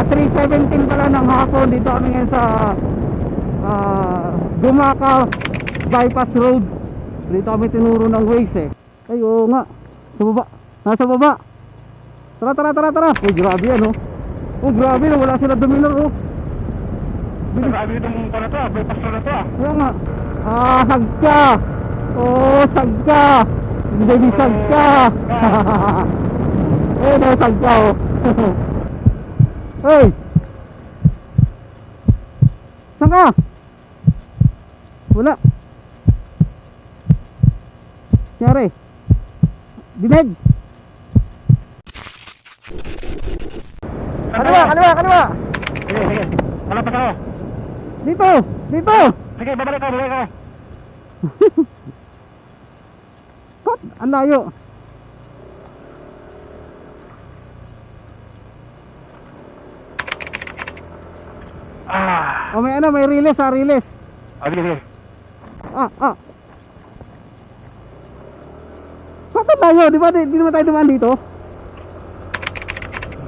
At 3.17 pala ng hapon dito kami ngayon sa ah, Gumaka Bypass Road. Dito kami tinuro ng Waze eh. Ay oo nga. Sa baba. Nasa baba. Tara tara tara tara. Oh grabe yan oh. Oh grabe no. Wala sila dominor oh. Sabi itong ano to, ah, bypass na to ah. Kaya nga. Ah, sagka. Oh, sagka. Baby sagka. eh, no, sagka oh. Hey! Saan ka? Wala. Nangyari? Dinig! Kaliwa, kaliwa, kaliwa! Sige, sige. Malapas ako. Dito! Dito! Sige, babalik ako, babalik ako. Kot! Ang layo! Ah. O may ano, may riles ha, riles. Ah, sige, sige. Ah, ah. Bakit layo? Di ba di, di naman tayo dumaan dito?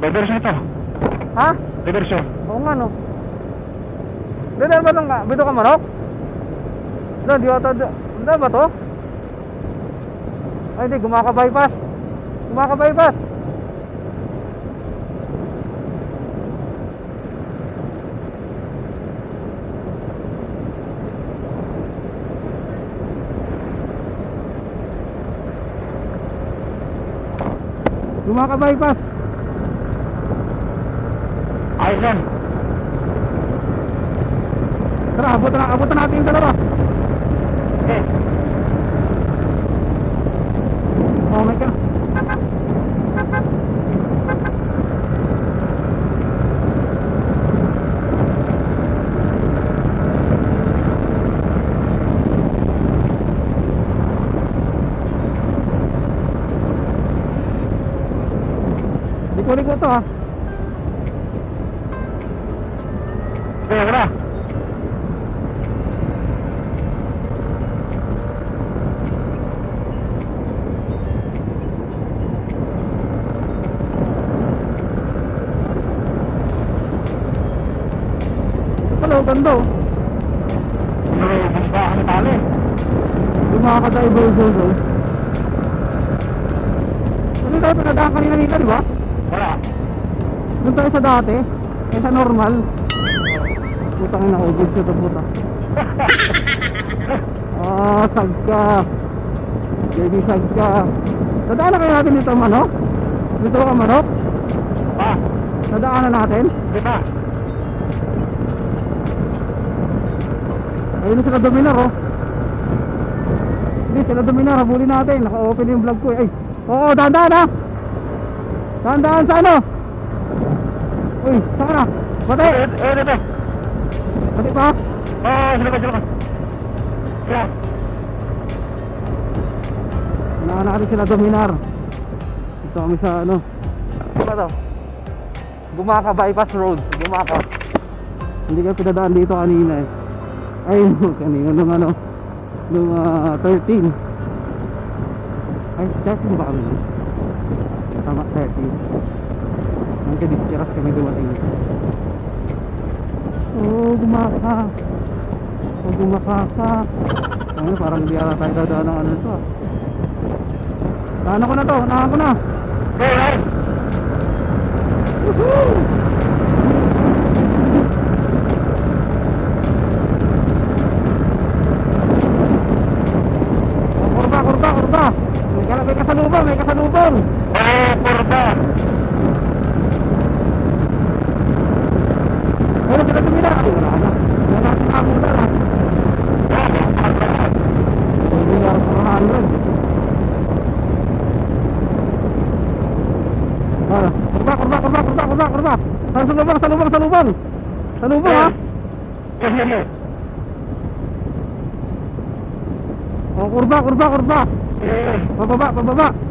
Diversion ito. Ha? Diversion. Oo nga no. Doon ba itong bito ka manok? Doon, di ba ito? Doon ba to? Ay di, gumaka bypass. Gumaka bypass. Gumaka bypass. Ayos yan. Tara, abutan na, abutan natin yung dalawa. Okay. Oh my God. Liko-liko to ah. Sige, wala. Hello, ganda oh. May bumba ang tali. Yung mga oh. Ano tayo pinadaan kanina dito, di ba? Wala. Doon tayo sa dati, eh sa normal. Putang ina, ubod siya ito puta. Ah, sagka. Baby sagka. Nadaan na kayo natin dito, manok? Dito ka, manok? Ah, Nadaanan natin? di ba? Ayun na sila dominar, oh. Hindi, sila dominar, habulin natin. Naka-open yung vlog ko, eh. Ay, oo, dahan-dahan, ha? Dahan-dahan sa ano? Uy, saan na? Bate! Eh, eh, dito. Bate pa? Oh, sila ba, sila ba? Sila. Natin sila dominar. Ito kami sa ano. Ano ba to? Gumaka Bypass Road. Gumaka. Hindi kayo pinadaan dito kanina eh. Ay, kanina nung ano. Nung ah, 13. Ay, 13 ba kami? Tama, 13. Ang kadistiras kami dumating. Oh, gumaka. Oh, gumaka ka. Ano, parang hindi ata tayo dadaan ng ano ito ah. Tahan ko na to, tahan ko na. Okay, okay. Oh, kurba, kurba, kurba. May, kala- may kasalubong, may kasalubong. kurba, bapak, bapak, bapak, pababa.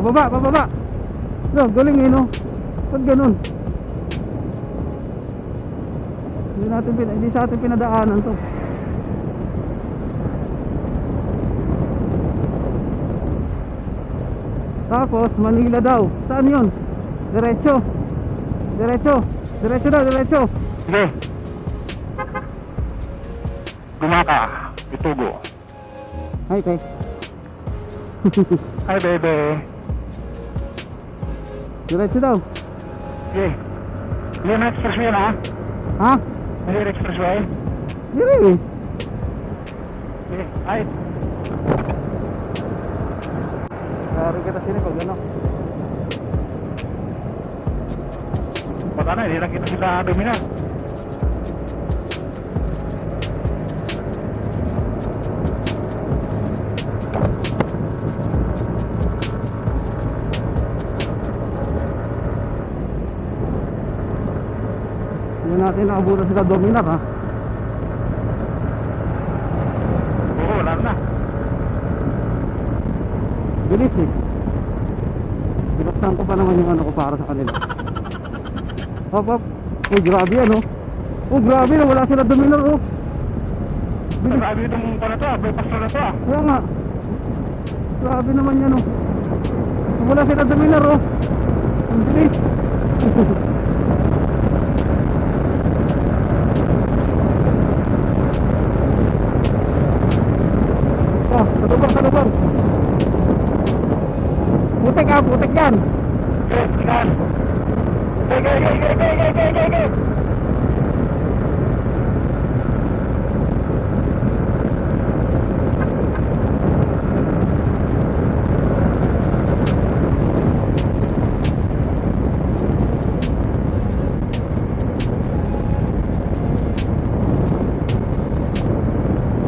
Pababa, pababa. No, galing eh, no? Ba't ganun? natin, pin- hindi sa atin pinadaanan to. Tapos, Manila daw. Saan yun? Diretso. Diretso. Diretso daw, diretso. Sige. Gumaka. Itugo. Ay, kay. Hi, baby. Diretso daw. Sige. Lima Expressway na. Ha? Lima Expressway. Dire eh. Sige. Ay. Dari kita sini pag ano. Baka na, hindi lang kita sila domina. Natin nakabuta sila Dominar ha. Oo, wala na. Bilis eh. Binuksan ko pa naman yung ano ko para sa kanila. Hop hop. Uy grabe ano. Oh grabe na wala sila Dominar oh. Bilis. Sabi itong ano to, bypass na to ah. Kaya nga. Grabe naman yan oh. Wala sila Dominar oh. Ang bilis. Putik yan. Ikan. Okay, okay, okay, okay, okay, okay, okay, okay.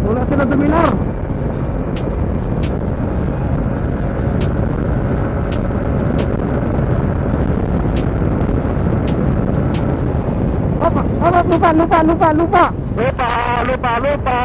Wala sila Dominar. Lupa, lupa, lupa, lupa. Lupa, lupa.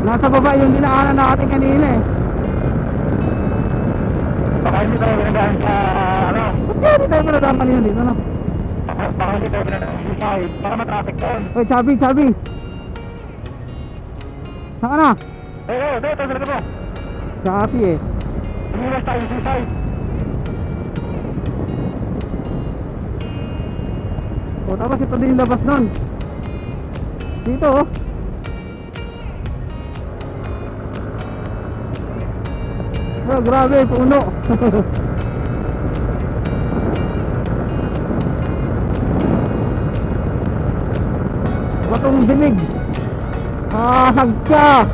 Nasa baba yung dinaanan natin kanina eh. Baka hindi tayo pinadaan sa, ano, Ba't kaya di tayo pinadaan kanina dito, no? Hindi tayo pinadaan sa side. Baka matraffic doon. Uy, Chabi, Chabi. Saan ka na? Eh, eh, dito, dito mo. Chabi eh. Umiwas tayo sa side. O, tapos ito din yung labas nun. Dito oh. Oh, grabe, puno. Batong dilig. Ah, sagka.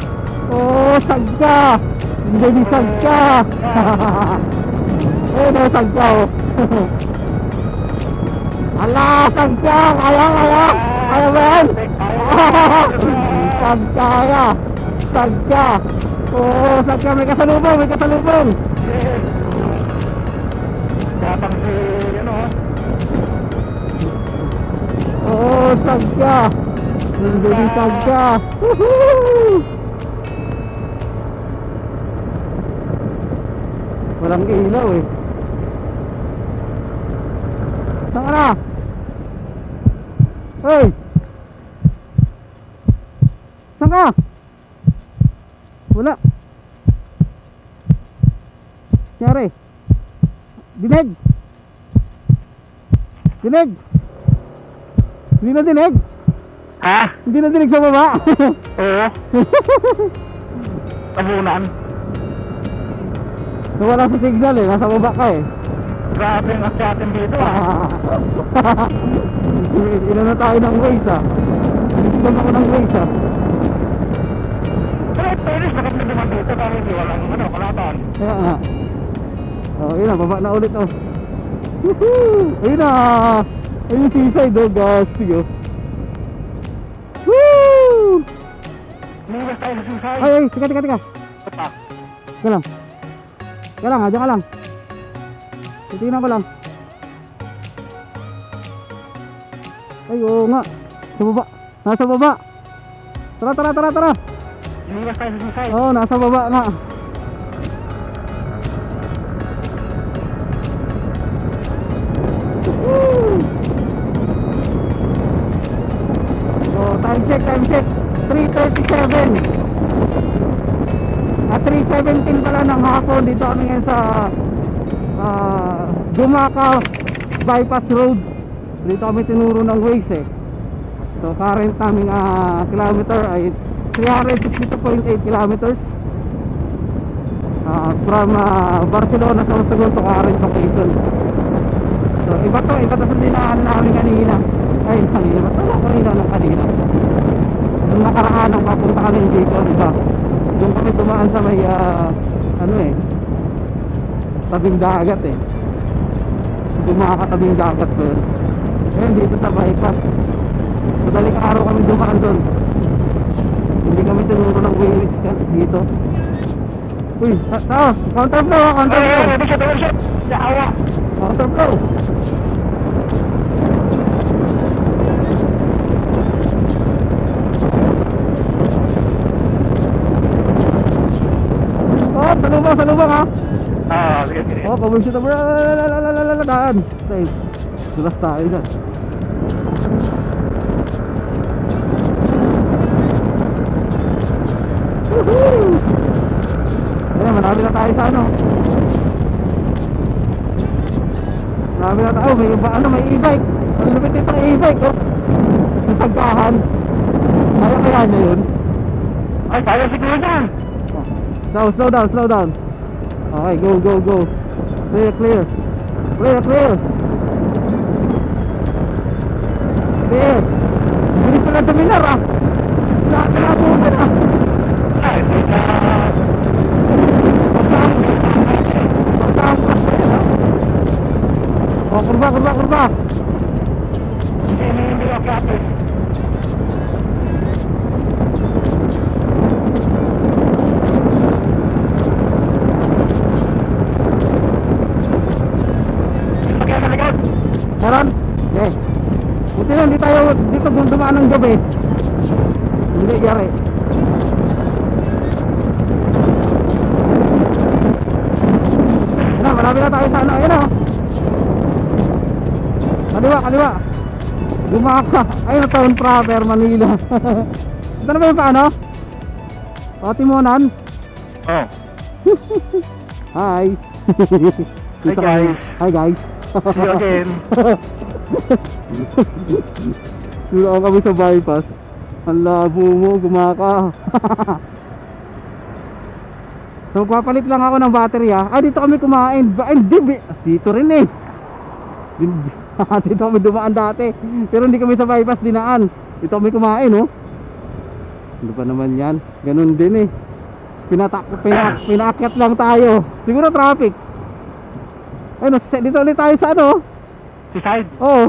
Oh, sagka. Hindi sagka. eh, no, sagka oh. Ala, sagka. Kaya, kaya. Kaya ba yan? Sagkaya. Sagka. Oh, sagka. May kasalubong, may kasalubong. Datang si, ano, Oh, sagka. Sagka. Woohoo! Walang ilaw eh. Saan ka na? Hoy! Saan ka? Wala. Nangyari? Dinig! Dinig! Hindi na dinig? Ha? Hindi na dinig sa baba? Oo. Tabunan. Nawala sa signal eh, nasa baba ka eh. Grabe ang asyatin dito ah. Ina na tayo ng ways ah. Ina ako ng ways ah. Pero Paris, bakit na naman dito? Pero hindi walang, ano, kalatan. Kaya nga. Oh, yun na, baba na ulit oh. Woohoo! Ayun na! Ayun yung seaside oh, gasti oh. Umiwas tayo sa susay. Ay, ay, teka, teka, teka. Apa? Teka lang. Teka lang ha, dyan ka lang. Titignan ko lang. Ay, oo nga. Sa baba. Nasa baba. Tara, tara, tara, tara. Iniwas tayo sa suicide. Oo, nasa baba nga. 17 pala ng hapon. Dito kami ngayon sa ah, uh, Dumaka Bypass Road. Dito kami tinuro ng ways eh. So current namin uh, kilometer ay 362.8 kilometers. Uh, from uh, Barcelona sa Masagon to current location. So iba to iba to sa dinaan namin kanina. Ay kanina ba? To kanina ng kanina. Nung nakaraan ang papunta kami dito iba kami tumaan sa may, ah, ano eh, tabing dagat eh. Dumakatabing dagat ko yun. Ngayon dito sa bypass. Madaling araw kami dumaan doon. Hindi kami tinuro ng ka dito. Uy, ta- tao, counter flow, ah, counter flow. Counter flow. Oh, salubang, salubang ha. Ah, sige, sige. Oh, pabunsyo na bro. Daan. Stay. Dulas tayo dyan. Woohoo! Ayan, marami na tayo sa ano. Marami na tayo. May iba, ano, may e-bike. Ang lupit ito e-bike, oh. Yung tagkahan. Kaya kaya niya yun. Ay, kaya siguro yan. Slow, slow down, slow down. Okay, go, go, go. Clear, clear. Clear, clear. Clear. Bilis na dominar ah. Lahat na nabutan ah. Ah. Oh, kurba, kurba, kurba. Hindi, hindi, hindi ako dito dumaan ng gabi. Hindi, yari. Na, marami na tayo sa ano. Ayun na. oh. Kaliwa, kaliwa. Gumaka. Ayun, town proper, Manila. Ito na ba yung paano? O, Timonan. Oh. Hi. Hi, kami. guys. Hi guys. See you again. Ako kami sa bypass. Ang labo mo, gumaka. so magpapalit lang ako ng battery ah. Ay dito kami kumain. Ba hindi bi- dito rin eh. Dito kami dumaan dati. Pero hindi kami sa bypass dinaan. Dito kami kumain oh. Ano ba naman yan? Ganun din eh. Pinatak, pinak, pinakyat lang tayo. Siguro traffic. Ayun, oh, dito ulit tayo sa ano? Si side. Oo.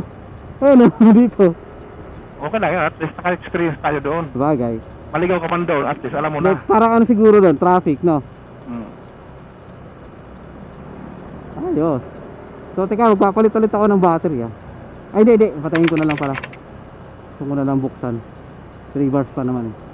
Ayun, oh, dito. Okay lang yan. At least naka-experience tayo doon. Sabagay. Maligaw ka man doon. At least alam mo na. Like, parang ano siguro doon, traffic, no? Hmm. Ayos. So, teka, magpapalit ulit ako ng battery, ah. Ay, hindi, hindi. Patayin ko na lang pala. Gusto ko na lang buksan. 3 bars pa naman, eh.